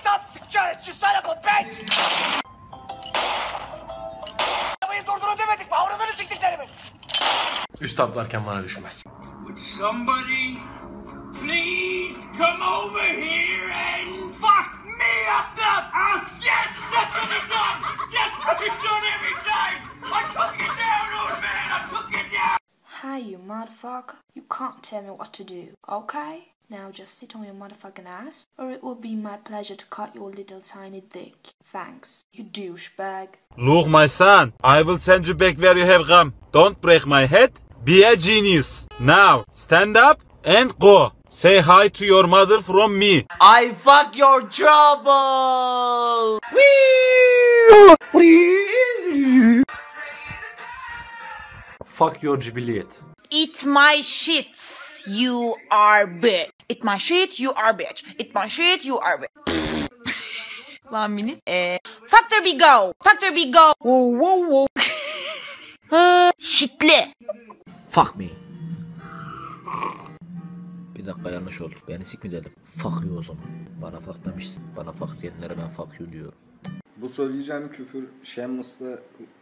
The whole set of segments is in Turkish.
Stop the carrots, you son of a bitch! Arabayı durdurun demedik mi? Avradını siktiklerimin! Üst atlarken bana düşmez. Would somebody please come over here and fuck me up the ass? Yes, that's what it's done! That's what it's done every time! I took it down, old man! I took it down! Hi, you motherfucker. You can't tell me what to do, okay? Now just sit on your motherfucking ass, or it will be my pleasure to cut your little tiny dick. Thanks, you douchebag. Look, my son, I will send you back where you have come. Don't break my head. Be a genius. Now, stand up and go. Say hi to your mother from me. I fuck your trouble! Fuck your cibiliyet. Eat my shit, you are bitch. Eat my shit, you are bitch. Eat my shit, you are bitch. One minute. Eh, Factor B go. Factor B go. Whoa, whoa, whoa. Ha, Şitli. Fuck me. Bir dakika yanlış oldu. Beni sik mi dedim? Fuck you o zaman. Bana fuck demişsin. Bana fuck diyenlere ben fuck you diyorum. Bu söyleyeceğim küfür Shameless'la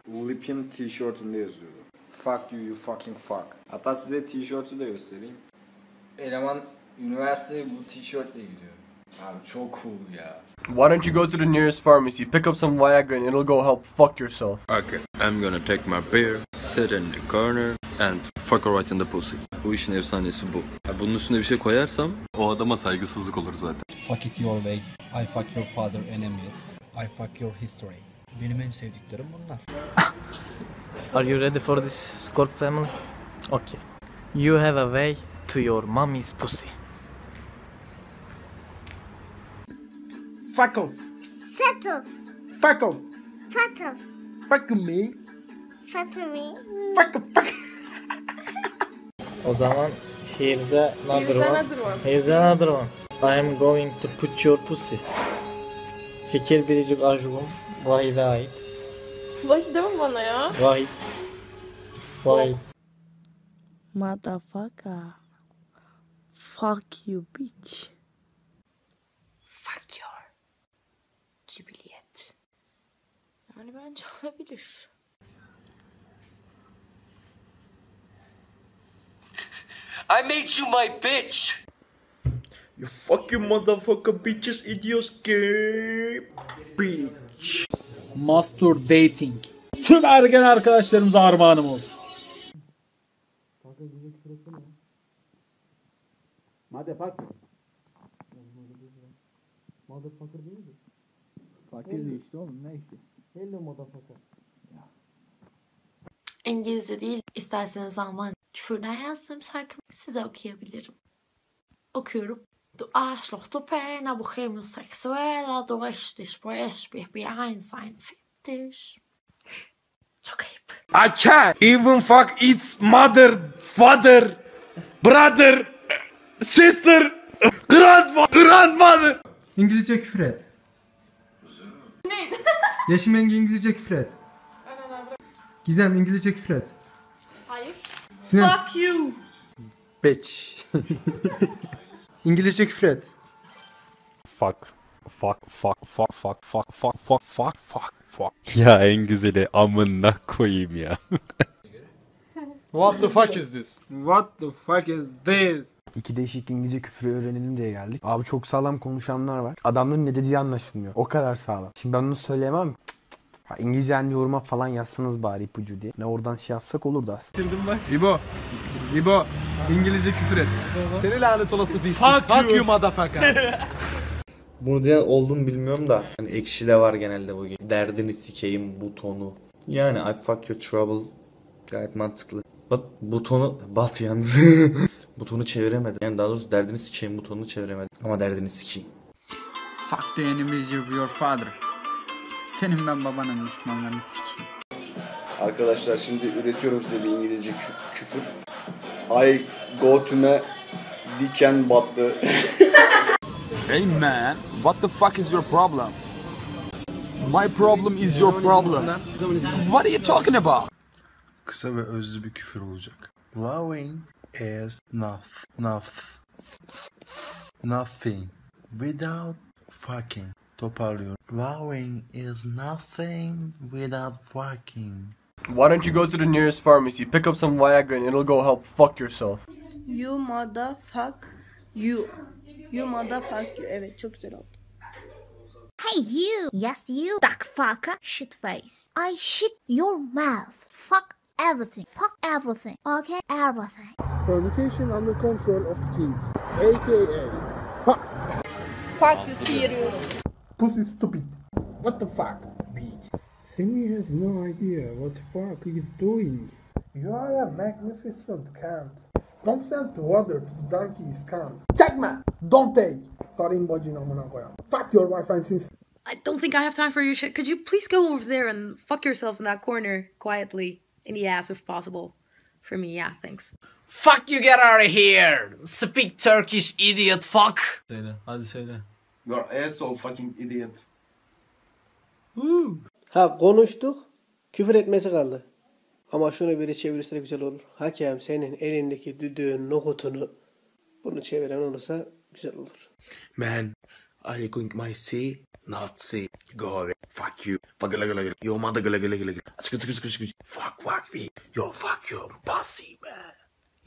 Lip'in tişörtünde yazıyordu. Fuck you you fucking fuck. Hatta size tişörtü de göstereyim. Eleman üniversiteye bu tişörtle gidiyor. Abi çok cool ya. Why don't you go to the nearest pharmacy, pick up some Viagra, and it'll go help fuck yourself? Okay, I'm gonna take my beer, sit in the corner and fuck her right in the pussy. Bu işin efsanesi bu. Ya bunun üstüne bir şey koyarsam o adama saygısızlık olur zaten. Fuck it your way. I fuck your father enemies. I fuck your history. Benim en sevdiklerim bunlar. Are you ready for this Scorp family? Okay. You have a way to your mommy's pussy. Fuck off! Fuck off. Fuck off! Fuck off. Fuck me! Fuck me. Fuck off! Fuck O zaman here's another one. Here's another one. I am going to put your pussy. Fikir biricik aşkım. Vahide ait. Vahit deme bana ya. Vahit. Vahit. Motherfucker. Fuck you bitch. Fuck your. Cibiliyet. Yani bence olabilir. I made you my bitch! You fuck you motherfucker bitches idiots gay. Bitch. Master Dating. Tüm ergen arkadaşlarımıza armağanım olsun. Motherfucker. Motherfucker değil mi? Fakir de işte oğlum neyse. Hello motherfucker. İngilizce değil, isterseniz Alman. Küfürden yazdığım şarkımı size okuyabilirim. Okuyorum. Du Arschloch, du Penner, du Homosexueller, du richtig Sprechbich, wie ein sein Fetisch. Çok ayıp. I can't even fuck its mother, father, brother, sister, grandfather, grandmother. İngilizce küfür et. Ne? Yeşim Engin İngilizce küfür et. Gizem İngilizce küfür et. Hayır. Sinan Fuck you. bitch. İngilizce küfür et. Fuck. Fuck fuck fuck fuck fuck fuck fuck fuck fuck fuck. Ya en güzeli amına koyayım ya. What the fuck is this? What the fuck is this? İki değişik İngilizce küfür öğrenelim diye geldik. Abi çok sağlam konuşanlar var. Adamların ne dediği anlaşılmıyor. O kadar sağlam. Şimdi ben bunu söyleyemem. Ha, İngilizce hani yoruma falan yazsanız bari ipucu diye. Ne oradan şey yapsak olurdu aslında. Bitirdim bak. İbo. İbo. İngilizce küfür et. Seni lanet olası bir. Fuck Fuck you. you motherfucker. Bunu diyen oldu mu bilmiyorum da. Hani ekşide var genelde bugün. Derdini sikeyim butonu. Yani I fuck your trouble. Gayet mantıklı. Bak butonu bat yalnız. butonu çeviremedim. Yani daha doğrusu derdini sikeyim butonunu çeviremedim. Ama derdini sikeyim. Fuck the enemies of your father. Senin ben babanın düşmanlarını sikeyim. Arkadaşlar şimdi üretiyorum size bir İngilizce kü- küfür. I go to me diken battı. Hey man, what the fuck is your problem? My problem is your problem. What are you talking about? Kısa ve özlü bir küfür olacak. Loving is noth, noth, nothing without fucking. Toparlıyorum. Loving is nothing without fucking. Why don't you go to the nearest pharmacy, pick up some Viagra, and it'll go help fuck yourself? You motherfuck you. You motherfuck you. Evet çok güzel oldu. Hey you! Yes you, duck fucker, shit face. I shit your mouth. Fuck everything. Fuck everything. Okay? Everything. Fornication under control of the king. AKA. Fuck. Fuck you serious. Pussy stupid. What the fuck, bitch? Simi has no idea what the fuck he's doing. You are a magnificent cunt. Don't send water to the donkey's cunt. Çekme. Don't take. Karın bacın amına koyam. Fuck your wife and since. I don't think I have time for your shit. Could you please go over there and fuck yourself in that corner quietly in the ass if possible? For me, yeah, thanks. Fuck you get out of here. Speak Turkish idiot fuck. Söyle. Hadi söyle. You're asshole fucking idiot. Ha konuştuk. Küfür etmesi kaldı. Ama şunu biri çevirirse güzel olur. Hakem senin elindeki düdüğün nokutunu bunu çeviren olursa güzel olur. Man, are you going my say? Not say. Go away. Fuck you. Fuck gala gala gala. Yo mother gala gala gala. Açık açık açık açık. Fuck fuck me. Yo fuck your pussy man.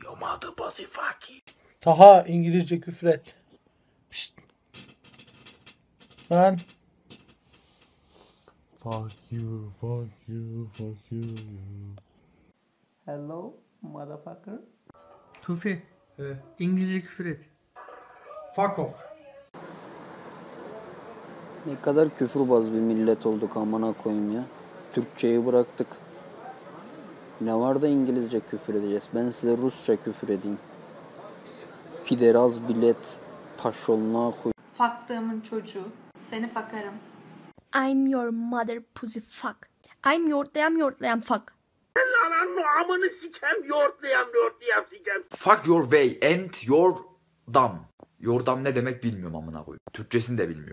Yo mother pussy fuck you. Taha İngilizce küfür et. Pişt. Lan. Fuck you, fuck you, fuck you. Hello motherfucker. Tufi, İngilizce küfür et. Fuck off. Ne kadar küfürbaz bir millet olduk amına koyayım ya. Türkçeyi bıraktık. Ne var da İngilizce küfür edeceğiz. Ben size Rusça küfür edeyim. Pideraz bilet paşoluna koy. Faktığımın çocuğu. Seni fakarım. I'm your mother pussy fuck. I'm yourtlayan yourtlayan fuck. amını sikem yoğurtlayam yoğurtlayam sikem. Fuck your way and your dam. Yordam ne demek bilmiyorum amına koyayım. Türkçesini de bilmiyorum.